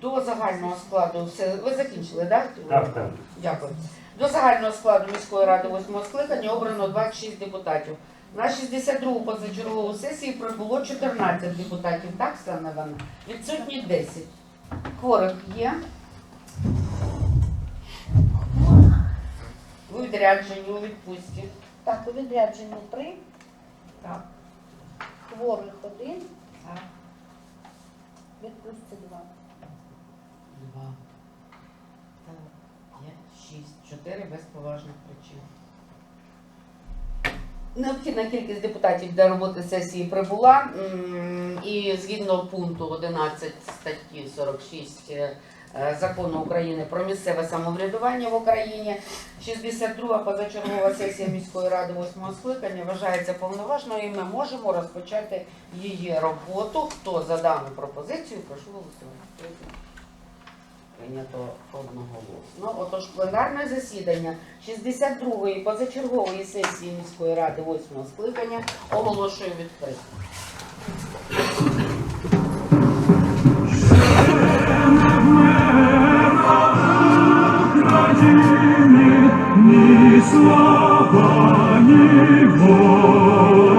До загального складу все. Ви закінчили, так? Так, так. Дякую. До загального складу міської ради восьмого скликання обрано 26 депутатів. На 62-гу позачергову сесію прибуло 14 депутатів. Так, Слана Івановна? Відсутні 10. Хворих є. У відрядженні, у відпустці. Так, у відрядженні три, Так. хворих один, Так. Поважних причин. Необхідна кількість депутатів для роботи сесії прибула. І згідно пункту 11 статті 46 е, закону України про місцеве самоврядування в Україні, 62 позачергова сесія міської ради 8 скликання вважається повноважною і ми можемо розпочати її роботу. Хто за дану пропозицію, прошу голосувати. Прийнято одноголосно. Отож, пленарне засідання 62-ї позачергової сесії міської ради 8 скликання оголошую відкритим. Ні слава, ні воля,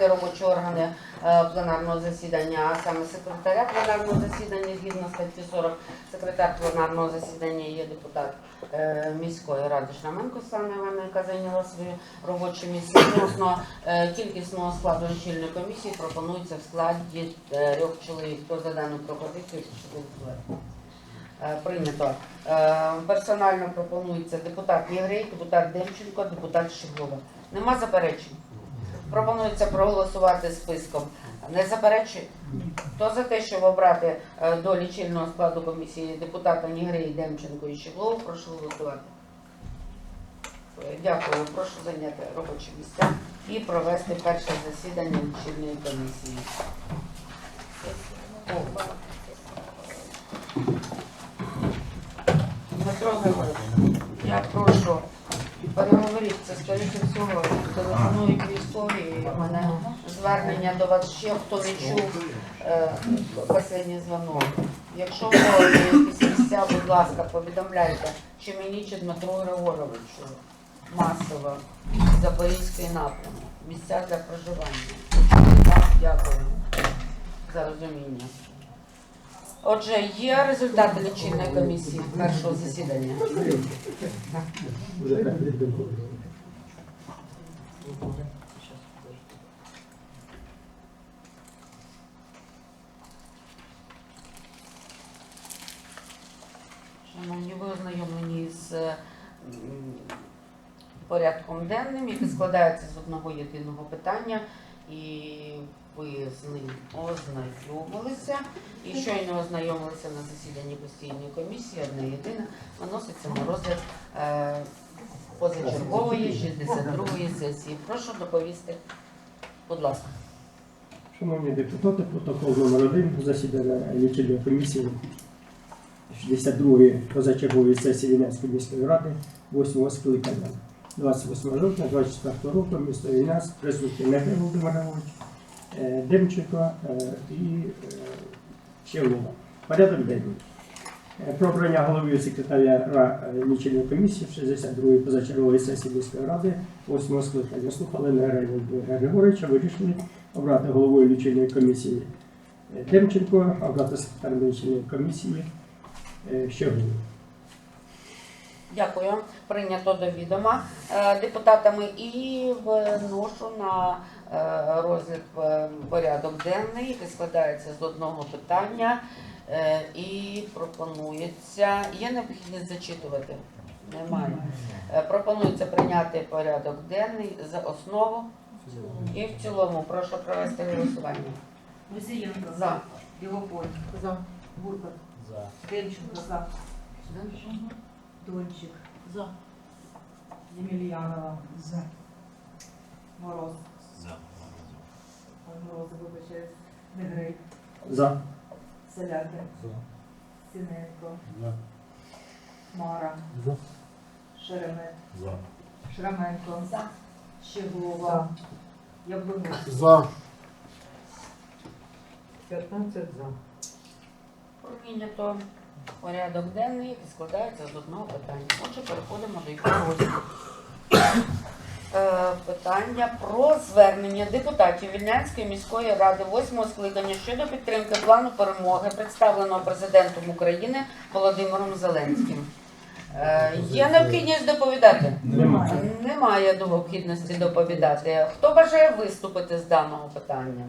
необхідно робочі органи е, пленарного засідання, а саме секретаря пленарного засідання згідно статті 40. Секретар пленарного засідання є депутат е, міської ради Шраменко Слана Івановна, яка зайняла своє робоче місце. Відносно е, кількісного складу лічильної комісії пропонується в складі трьох чоловік. Хто за дану пропозицію, Прийнято. Персонально пропонується депутат Єгрей, депутат Демченко, депутат Щеглова. Нема заперечень? Пропонується проголосувати списком. Не заперечує? Хто за те, щоб обрати е, до лічильного складу комісії депутата Нігрей, Демченко і Щеглову, прошу голосувати. Дякую. Прошу зайняти робочі місця і провести перше засідання лічильної комісії. Дмитро переговоріть, це скоріше всього, телефонують військові, і мене звернення до вас ще, хто не чув е, останній дзвонок. Якщо ви якісь місця, будь ласка, повідомляйте, чи мені, чи Дмитру Григоровичу, масово, Запорізький напрямок, місця для проживання. Дякую за розуміння. Отже, є результати лічильної комісії першого засідання. Шановні, ви ознайомлені з порядком денним, який складається з одного єдиного питання, і ви з ним ознайомилися. І щойно ознайомилися на засіданні постійної комісії, одне єдине, виноситься на розгляд е, позачергової 62-ї сесії. Прошу доповісти, будь ласка. Шановні депутати, протокол номер 1 засідання лічильної комісії 62-ї позачергової сесії Вінницької міської ради 8 скликання. 28 жовтня 24 року місто Вінець, присутній Негрий Володимир Григорович, е, Демченко е, і е, Щевлова. Порядок денний. Е, Про обрання голови секретаря е, комісії 62-ї позачергової сесії міської ради 8 скликання. Слухали Володимира Григоровича, вирішили обрати головою лічильної комісії е, Демченко, обрати секретарем лічильної комісії е, Щеглову. Дякую. Прийнято до відома е, депутатами і вношу на е, розгляд е, порядок денний, який складається з одного питання і пропонується. Є необхідність зачитувати? Немає. Пропонується прийняти порядок денний за основу і в цілому. Прошу провести голосування. Мусієнко. За. Білоконь. За. Буркот. За. Демченко. За. Дончик. За. Ємельянова. За. Мороз. За. Мороз, вибачаюсь. Негрей. За. Солякин. За. Синенко. За. Мара. За. Шеремет. За. Шраменко. За. Щеглова. Яблунов. За. 15 за. Прийнято порядок денний, складається з одного питання. Отже, переходимо до його. Е, Питання про звернення депутатів Вільнянської міської ради восьмого скликання щодо підтримки плану перемоги, представленого президентом України Володимиром Зеленським. Е, Є необхідність доповідати? Немає. Немає необхідності доповідати. Хто бажає виступити з даного питання?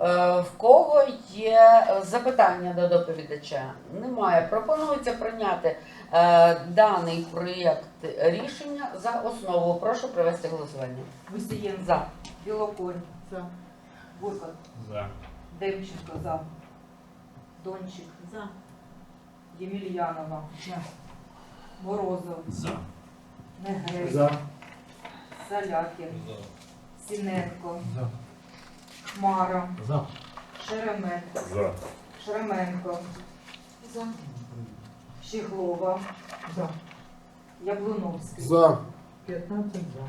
Е, В кого є е, запитання до доповідача? Немає. Пропонується прийняти е, даний проєкт рішення за основу. Прошу провести голосування. Мусієнко. За. Білоконь. За. Буркот. За. Демченко. За. Дончик. За. Ємельянова. За. Морозов. За. Негрей. За. Салякін. Сіненко. За. Мара. За. Шеремет. За. Шременко. За. Щеглова. За. Яблуновський. За. 15 за.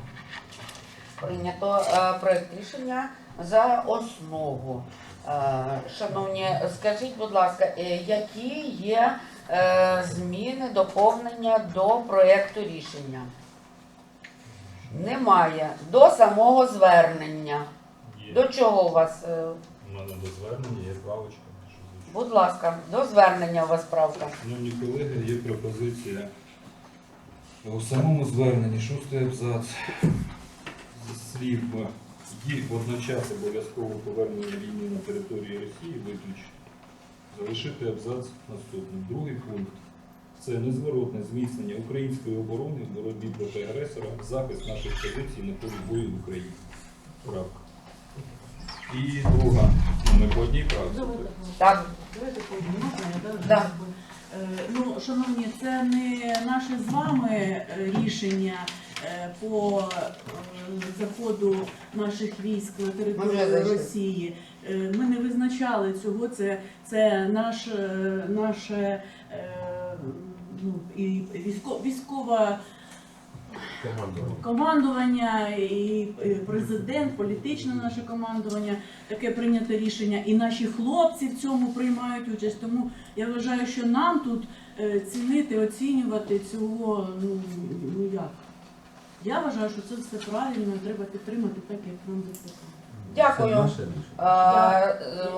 Прийнято е, проєкт рішення за основу. Е, Шановні, скажіть, будь ласка, е, які є е, зміни, доповнення до проєкту рішення? Немає. До самого звернення. До чого у вас? е, У мене до звернення є правочка. що звучить. Будь ласка, до звернення у вас правка. Шановні колеги, є пропозиція у самому зверненні, шостий абзац слів їх водночас обов'язково повернення війни на території Росії виключити. Залишити абзац наступним. Другий пункт це незворотне зміцнення української оборони в боротьбі проти агресора, захист наших позицій на полі бою в Україні. Правка. І друга, ну, ми по одній правці. Так, Давайте Да. Е, Ну, шановні, це не наше з вами е, рішення е, по е, заходу наших військ на Ми вже територію зайшли. Росії. Е, Ми не визначали цього. Це, це наш, е, наше е, ну, і військо, військова командування і е, президент, політичне наше командування, таке прийнято рішення, і наші хлопці в цьому приймають участь. Тому я вважаю, що нам тут е, цінити, оцінювати цього ну, як. Я вважаю, що це все правильно, треба підтримати так, як нам записано. Дякую. Е,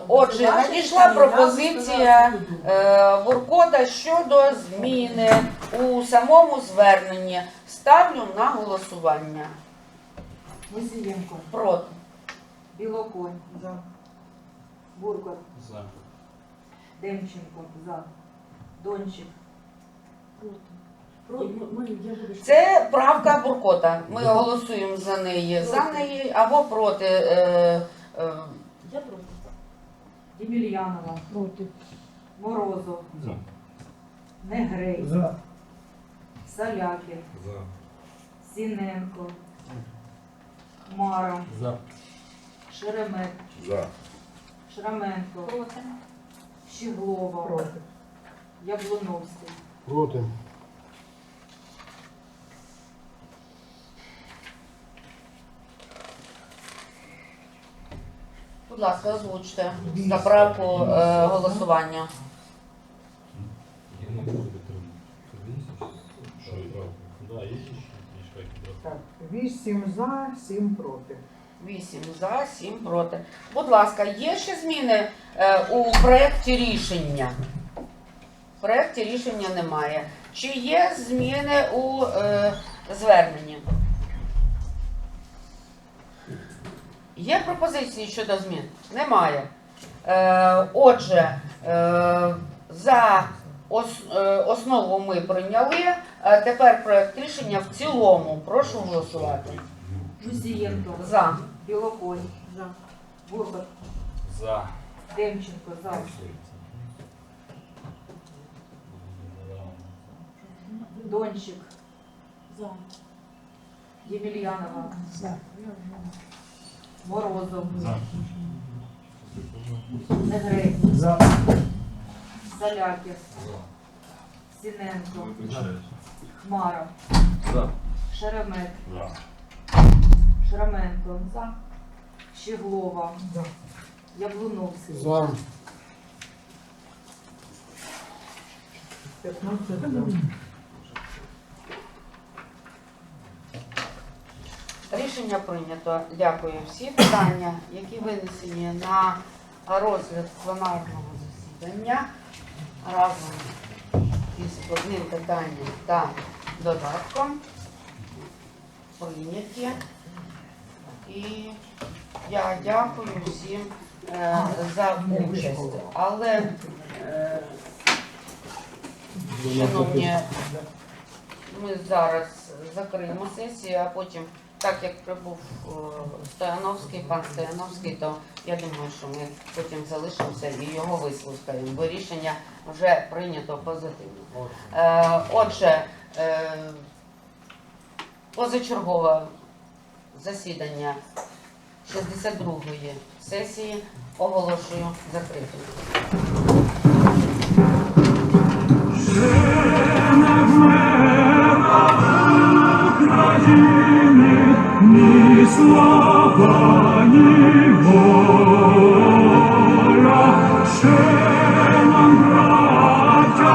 Отже, надійшла пропозиція е, Воркота щодо зміни у самому зверненні. Ставлю на голосування. Мусієнко. Проти. Білоконь. За. Буркот. За. Демченко. За. Дончик. Про- Це правка Буркота. Ми голосуємо за неї. За неї або проти. Е, е, Я проти. Ємельянова. Проти. Морозов. За. Негрей. За. Салякін. За. Сіненко. Мара. За. Шеремет. За. Шраменко. Проти. Щеглова. Проти. Яблуновський. Проти. Будь ласка, озвучте заправку е, голосування. Я не підтримати. Так, 8 за, 7 проти. 8 за, 7 проти. Будь ласка, є ще зміни е, у проєкті рішення? В проєкті рішення немає. Чи є зміни у е, зверненні? Є пропозиції щодо змін? Немає. Е, отже, е, за ос- е, основу ми прийняли. Е, тепер проєкт рішення в цілому. Прошу голосувати. Мусієнко. За. Білоконь. За. Бурбак. За. Демченко. За. Дончик. За. Ємельянова. За. Морозов. За. Негрей. За. Заляків. Сіненко. Хмара. За. Шеремет. За. Шраменко. За. Щеглова. За. Яблуновський. За. 15 за. Рішення прийнято. Дякую. Всі питання, які винесені на розгляд пленарного засідання разом із одним питанням та додатком прийняті. І я дякую всім е, за участь. Але, е, шановні, ми зараз закриємо сесію, а потім, так як прибув е, Стояновський, пан Стояновський, то я думаю, що ми потім залишимося і його вислухаємо, бо рішення вже прийнято позитивно. Е, Отже, е, позачергове засідання 62-ї сесії оголошую закритим. Слава, ні воля, ще нам, браття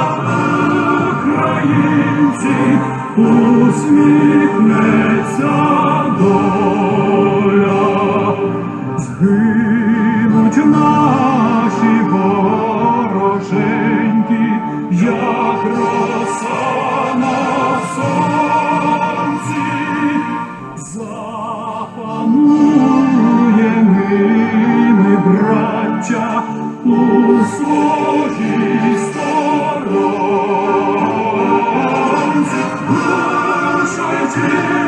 українці, усміхнеться Thank you.